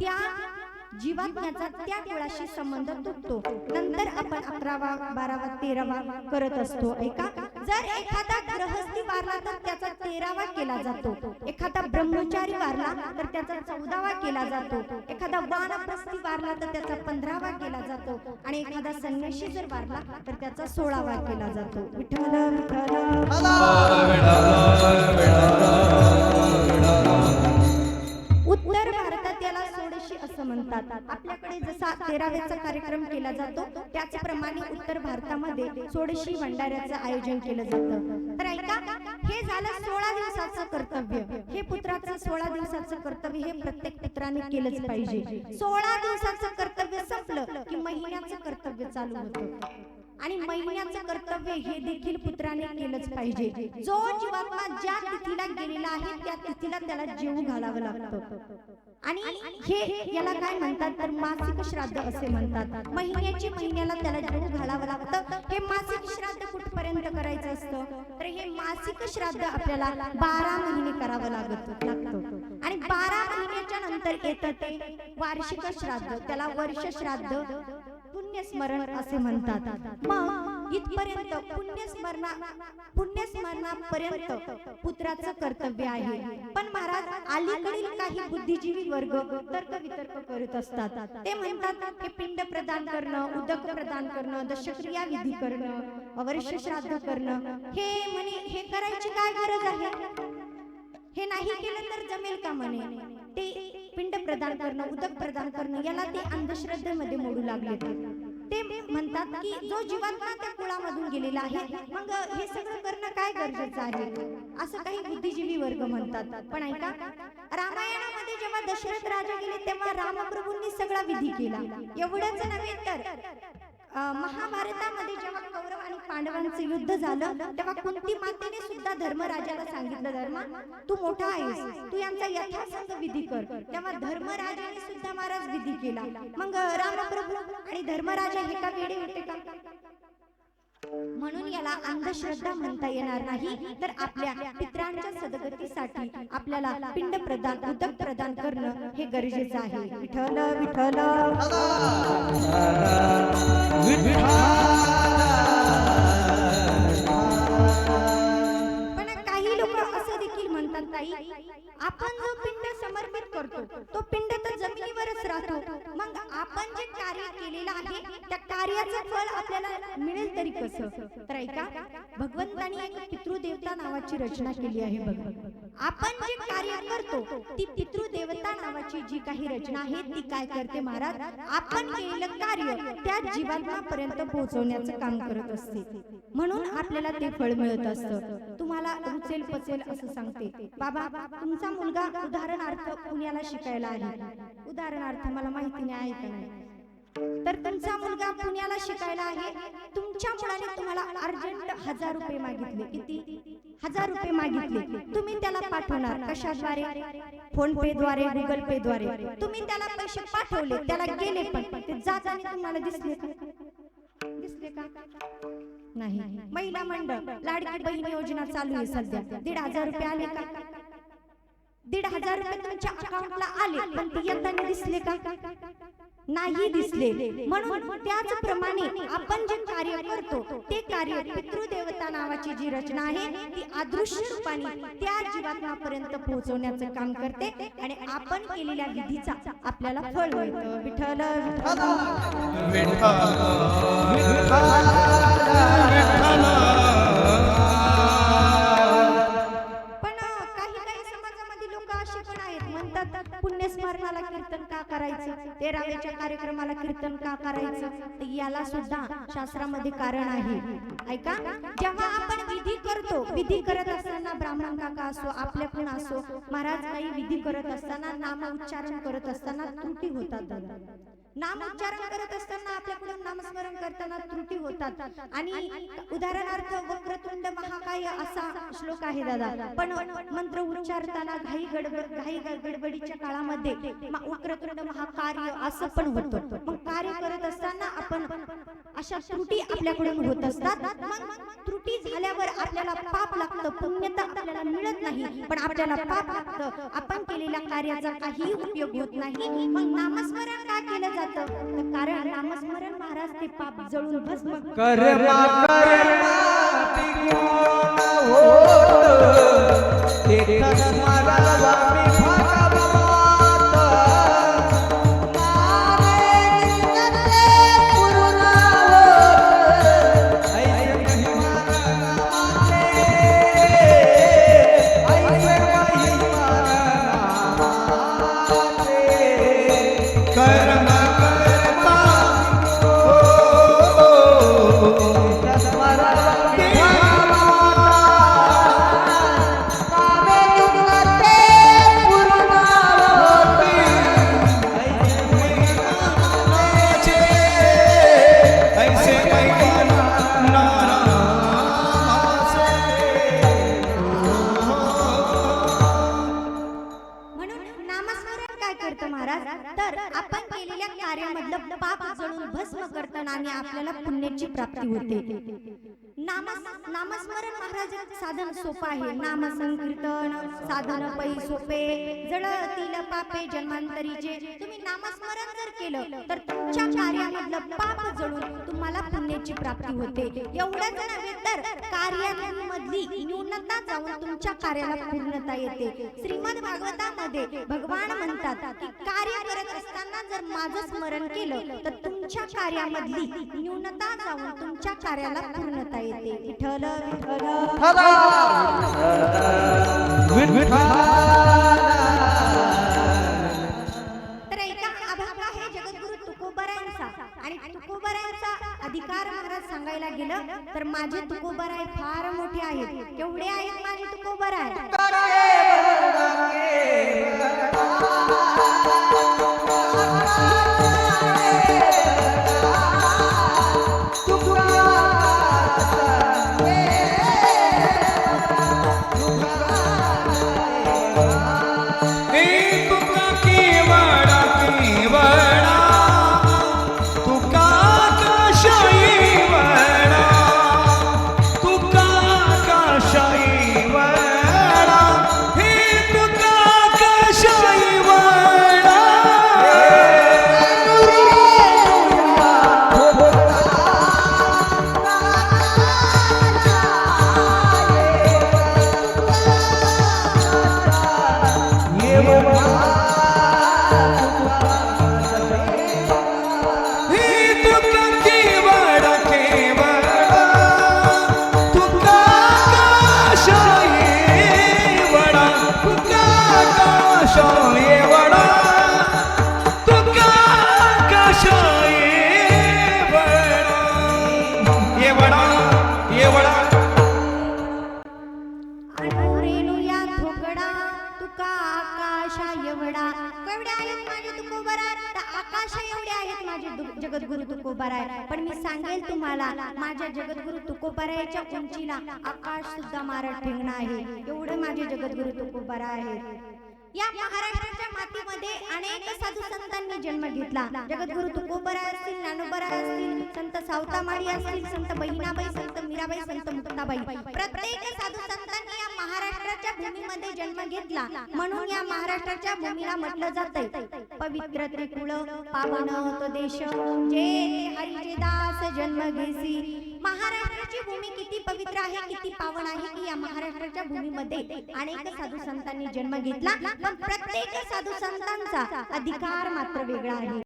त्या जीवात्म्याचा त्या कुळाशी संबंध तुटतो नंतर आपण अकरावा बारावा तेरावा करत असतो ऐका जर एखादा ग्रहस्थी वारला तर त्याचा तेरावा केला जातो एखादा ब्रह्मचारी वारला तर त्याचा चौदावा केला जातो एखादा वानप्रस्थी वारला तर त्याचा पंधरावा केला जातो आणि एखादा संन्याशी जर वारला तर त्याचा सोळावा केला जातो विठ्ठल असं म्हणतात. आपल्याकडे जसा तेराव्याचा कार्यक्रम केला जातो त्याचप्रमाणे उत्तर भारतामध्ये सोडशी भंडाऱ्याचं आयोजन केलं जातं. तर ऐका हे झालं सोळा दिवसाचं कर्तव्य. हे पुत्राचं सोळा दिवसाचं कर्तव्य हे प्रत्येक पुत्राने केलंच पाहिजे. सोळा दिवसाचं कर्तव्य संपलं की महिन्याचं कर्तव्य चालू होतं. आणि महिन्याचं कर्तव्य हे देखील पुत्राने केलंच पाहिजे. जो जीवात्मा ज्या तिथीला गेलेला आहे त्या तिथीला त्याला जीव घालावं लागतं. आणि हे याला काय म्हणतात? तर मासिक श्राद्ध असे म्हणतात. महिन्याची महिन्याला त्याला जीव घालावं लागतं. हे मासिक श्राद्ध कुठपर्यंत करायचं असतं? तर हे मासिक श्राद्ध आपल्याला बारा महिने करावं लागत. लागतं. आणि बारा महिन्याच्या नंतर येतं ते वार्षिक श्राद्ध. त्याला वर्ष श्राद्ध. पुण्यस्मरण असे म्हणतात. मग इथपर्यंत पुण्यस्मरणा पुण्यस्मरणापर्यंत पुत्राचं कर्तव्य आहे. पण महाराज अलीकडील काही बुद्धिजीवी वर्ग तर्क वितर्क करत असतात. ते म्हणतात की पिंड प्रदान करणं उदक प्रदान करणं दशक्रिया विधी करणं अवर्ष श्राद्ध करणं हे म्हणे हे करायची काय गरज आहे? हे नाही केलं तर जमेल का म्हणे? ते पिंड प्रदान करणं उदक प्रदान करणं याला ते अंधश्रद्धेमध्ये मोडू लागले ते म्हणतात की जो जीवात्मा त्या कुळामधून गेलेला आहे मग हे सगळं करणं काय गरजेचं आहे? असं काही बुद्धिजीवी वर्ग म्हणतात. पण ऐका रामायणामध्ये जेव्हा दशरथ राजा गेले तेव्हा रामप्रभूंनी सगळा विधी केला. एवढंच नव्हे तर महाभारतामध्ये जेव्हा कौरव आणि पांडवांचं युद्ध झालं तेव्हा कुंती मातेने सुद्धा धर्मराजाला सांगितलं धर्मा तू मोठा आहेस तू यांचा यथासंग विधी कर. तेव्हा धर्मराजाने सुद्धा महाराज विधी केला. मग रामप्रभू आणि धर्मराजा हे का वेडे होते का? म्हणून याला अंधश्रद्धा म्हणता येणार नाही. तर आपल्या पित्रांच्या सदगतीसाठी आपल्याला पिंड प्रदान उदक प्रदान करणं हे गरजेचं आहे. विठ्ठल विठ्ठल. याचं फळ आपल्याला मिळेल तरी कसं? तर ऐका भगवंतांनी एक पितृदेवता नावाची रचना केली आहे बघा. आपण जे कार्य करतो ती पितृदेवता नावाची जी काही रचना आहे ती काय करते महाराज? आपण केलेलं कार्य त्या जीवांपर्यंत पोहोचवण्याचं काम करत असते. म्हणून आपल्याला ते फळ मिळत असतं. तुम्हाला रुचेल पचेल असं सांगते. बाबा तुमचा मुलगा उदाहरणार्थ पुण्याला शिकायला आहे. उदाहरणार्थ मला माहिती नाही आहे नाही तर तुमचा मुलगा पुण्याला शिकायला आहे. तुमच्या मुलाने तुम्हाला अर्जंट हजार रुपये मागितले. किती? हजार रुपये मागितले. तुम्ही त्याला पाठवणार कशाद्वारे? फोन पे द्वारे गुगल पे द्वारे तुम्ही त्याला पैसे पाठवले. त्याला गेले पण. ते जाताना तुम्हाला दिसले दिसले का? नाही. महिला मंडळ लाडकी बहीण योजना चालू आहे सध्या. दीड हजार रुपये आले का? दीड हजार रुपये तुमच्या अकाउंटला आले पण ते येताना दिसले का? नाही दिसले. म्हणून त्याचप्रमाणे आपण जे कार्य करतो ते कार्य पितृदेवता नावाची जी रचना आहे ती अदृश्य रूपाने त्या जीवात्मापर्यंत पोहोचवण्याचं काम करते आणि आपण केलेल्या विधीचा आपल्याला फळ मिळतं. विठ्ठल पण पुण्यस्मरणाला कीर्तन का करायचं? तेराव्याच्या कार्यक्रमाला कीर्तन का करायचं? याला सुद्धा शास्त्रामध्ये कारण आहे. ऐका? जेव्हा आपण विधी करतो विधी करत असताना ब्राह्मण काका असो आपल्याकडून असो महाराज काही विधी करत असताना नाम उच्चारण करत असताना त्रुटी होतात. नाम उच्चारण करत असताना आपल्याकडून नामस्मरण करताना त्रुटी होतात. आणि उदाहरणार्थ वक्रतुंड महाकाय असा श्लोक आहे दादा. पण मंत्र उच्चारताना घाई गडबड घाई गडबडीच्या काळामध्ये वक्रतुंड महाकार्य असं पण होतं. मग कार्य करत असताना आपण अशा त्रुटी आपल्याकडून होत असतात. मग त्रुटी झाल्यावर आपल्याला पाप लागतं पुण्य तर आपल्याला मिळत नाही. पण आपल्याला पाप लागतं. आपण केलेल्या कार्याचा काही उपयोग होत नाही. मग नामस्मरण का केलं जातं? तर कारण नामस्मरण महाराज ते पाप जळून भस्म कर्मा आपलं पाप जळून भस्म करताना आणि आपल्याला पुण्याची प्राप्ती होते. नामस नामस्मरण महाराज साधन सोपं आहे. नामसंकीर्तन साधन पै सोपे. जळतील पापे जन्मांतरीचे. तुम्ही नामस्मरण जर केलं तर तुमच्या कार्यामधलं पाप जळून तुम्हाला पुण्याची प्राप्ती होते. एवढंच नव्हे तर कार्यामधली न्यूनता जाऊन तुमच्या कार्याला पूर्णता येते. श्रीमद भागवतामध्ये भगवान म्हणतात की कार्य करत असताना जर माझं स्मरण केलं तर तुमच्या कार्यामधली न्यूनता जाऊन तुमच्या कार्याला पूर्णता येते. विठ्ठल तर ऐका अभाग आहे जगद्गुरु तुकोबरायांचा आणि तुकोबरायांचा अधिकार महाराज सांगायला गेलं तर माझे तुकोबराय फार मोठे आहेत. केवढे आहेत माझे तुकोबराय? आकाशा एवढे आहेत माझे जगद्गुरु तुकोबाराय. पण मी सांगेल तुम्हाला माझ्या जगद्गुरु तुकोबारायच्या उंचीला आकाश सुद्धा मारत ठेवणं आहे. एवढे माझे जगद्गुरु तुकोबरा आहेत. या महाराष्ट्राच्या मातीमध्ये अनेक साधू संतांनी जन्म घेतला. जगद्गुरु तुकोबराय असतील ज्ञानोबराय असतील संत सावतामाळी असतील संत बहिणाबाई संत मीराबाई संत मुक्ताबाई. प्रत्येक साधू संतांनी या महाराष्ट्राच्या भूमीमध्ये जन्म घेतला. म्हणून या महाराष्ट्राच्या भूमीला म्हटलं जात पवित्र त्रिकुळ पावन तो देश जे हरिचे दास जन्म घेसी. महाराष्ट्राची भूमी किती पवित्र आहे किती पावन आहे की या महाराष्ट्राच्या भूमीमध्ये अनेक साधू संतांनी जन्म घेतला. पण प्रत्येक साधू संतांचा अधिकार मात्र वेगळा आहे.